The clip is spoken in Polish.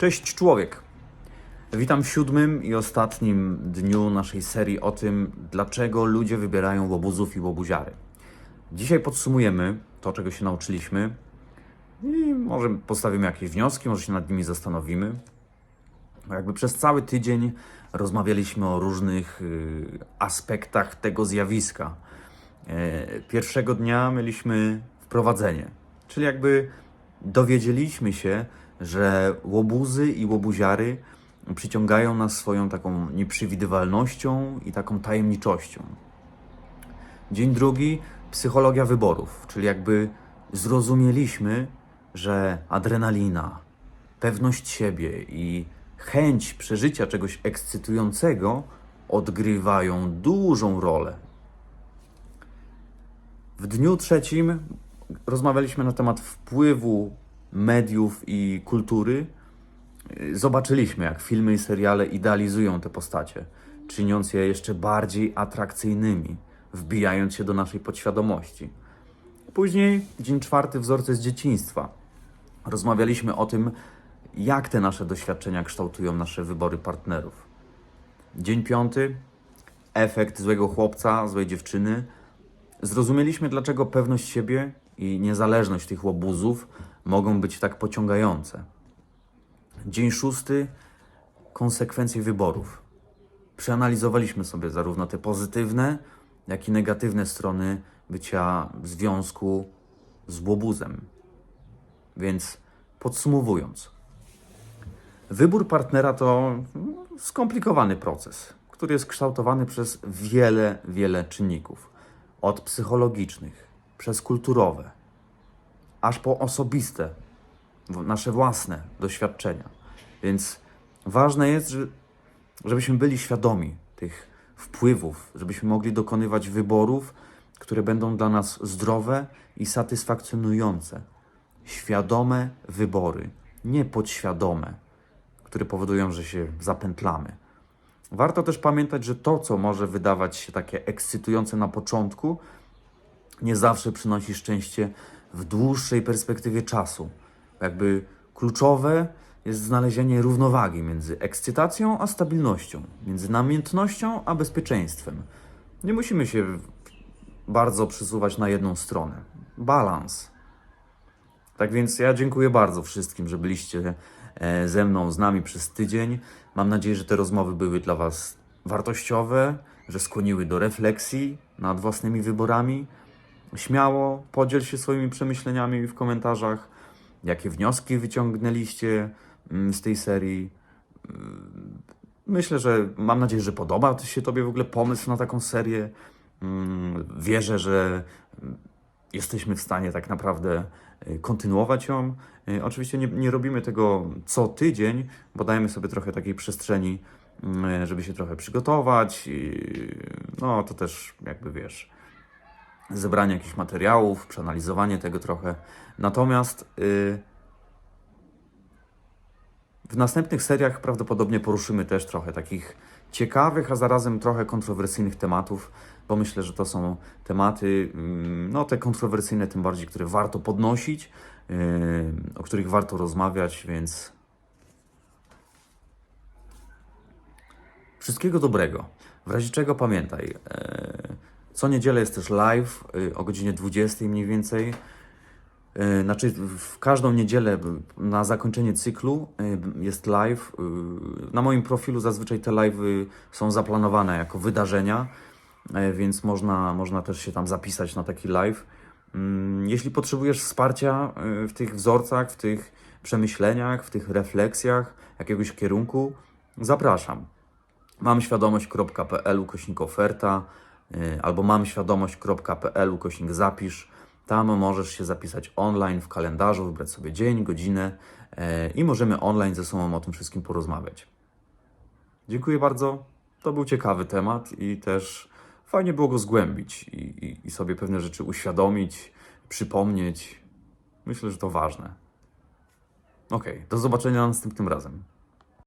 Cześć człowiek. Witam w siódmym i ostatnim dniu naszej serii o tym, dlaczego ludzie wybierają łobuzów i łobuziary. Dzisiaj podsumujemy to, czego się nauczyliśmy i może postawimy jakieś wnioski, może się nad nimi zastanowimy. Jakby przez cały tydzień rozmawialiśmy o różnych y, aspektach tego zjawiska. E, Pierwszego dnia mieliśmy wprowadzenie, czyli jakby dowiedzieliśmy się, że łobuzy i łobuziary przyciągają nas swoją taką nieprzewidywalnością i taką tajemniczością. Dzień drugi psychologia wyborów, czyli jakby zrozumieliśmy, że adrenalina, pewność siebie i chęć przeżycia czegoś ekscytującego odgrywają dużą rolę. W dniu trzecim rozmawialiśmy na temat wpływu mediów i kultury. Zobaczyliśmy, jak filmy i seriale idealizują te postacie, czyniąc je jeszcze bardziej atrakcyjnymi, wbijając się do naszej podświadomości. Później, dzień czwarty, wzorce z dzieciństwa. Rozmawialiśmy o tym, jak te nasze doświadczenia kształtują nasze wybory partnerów. Dzień piąty, efekt złego chłopca, złej dziewczyny. Zrozumieliśmy, dlaczego pewność siebie i niezależność tych łobuzów mogą być tak pociągające. Dzień szósty, konsekwencje wyborów. Przeanalizowaliśmy sobie zarówno te pozytywne, jak i negatywne strony bycia w związku z łobuzem. Więc podsumowując, wybór partnera to skomplikowany proces, który jest kształtowany przez wiele, wiele czynników. Od psychologicznych, przez kulturowe, aż po osobiste, nasze własne doświadczenia. Więc ważne jest, że, żebyśmy byli świadomi tych wpływów, żebyśmy mogli dokonywać wyborów, które będą dla nas zdrowe i satysfakcjonujące. Świadome wybory, nie podświadome, które powodują, że się zapętlamy. Warto też pamiętać, że to, co może wydawać się takie ekscytujące na początku, nie zawsze przynosi szczęście w dłuższej perspektywie czasu. Jakby kluczowe jest znalezienie równowagi między ekscytacją a stabilnością, między namiętnością a bezpieczeństwem. Nie musimy się bardzo przysuwać na jedną stronę. Balans. Tak więc ja dziękuję bardzo wszystkim, że byliście e, ze mną, z nami przez tydzień. Mam nadzieję, że te rozmowy były dla Was wartościowe, że skłoniły do refleksji nad własnymi wyborami. Śmiało podziel się swoimi przemyśleniami w komentarzach, jakie wnioski wyciągnęliście mm, z tej serii. Mm, Myślę, że mam nadzieję, że podoba się Tobie w ogóle pomysł na taką serię. Mm, Wierzę, że jesteśmy w stanie tak naprawdę y, kontynuować ją. Y, Oczywiście nie, nie robimy tego co tydzień, bo dajemy sobie trochę takiej przestrzeni, żeby się trochę przygotować. No to też jakby wiesz, zebranie jakichś materiałów, przeanalizowanie tego trochę. Natomiast y, w następnych seriach prawdopodobnie poruszymy też trochę takich ciekawych, a zarazem trochę kontrowersyjnych tematów, bo myślę, że to są tematy, mm, no te kontrowersyjne tym bardziej, które warto podnosić, yy, o których warto rozmawiać, więc wszystkiego dobrego. W razie czego pamiętaj, e, co niedzielę jest też live y, o godzinie 20 mniej więcej. E, Znaczy, w każdą niedzielę na zakończenie cyklu e, jest live. Na moim profilu zazwyczaj te live'y są zaplanowane jako wydarzenia, więc można, można też się tam zapisać na taki live. Mm, Jeśli potrzebujesz wsparcia w tych wzorcach, w tych przemyśleniach, w tych refleksjach, jakiegoś kierunku, zapraszam mam świadomość.pl ukośnik oferta y, albo mam świadomość.pl ukośnik zapisz. Tam możesz się zapisać online w kalendarzu, wybrać sobie dzień, godzinę y, i możemy online ze sobą o tym wszystkim porozmawiać. Dziękuję bardzo. To był ciekawy temat i też fajnie było go zgłębić i, i, i sobie pewne rzeczy uświadomić, przypomnieć. Myślę, że to ważne. Okej, do zobaczenia następnym razem.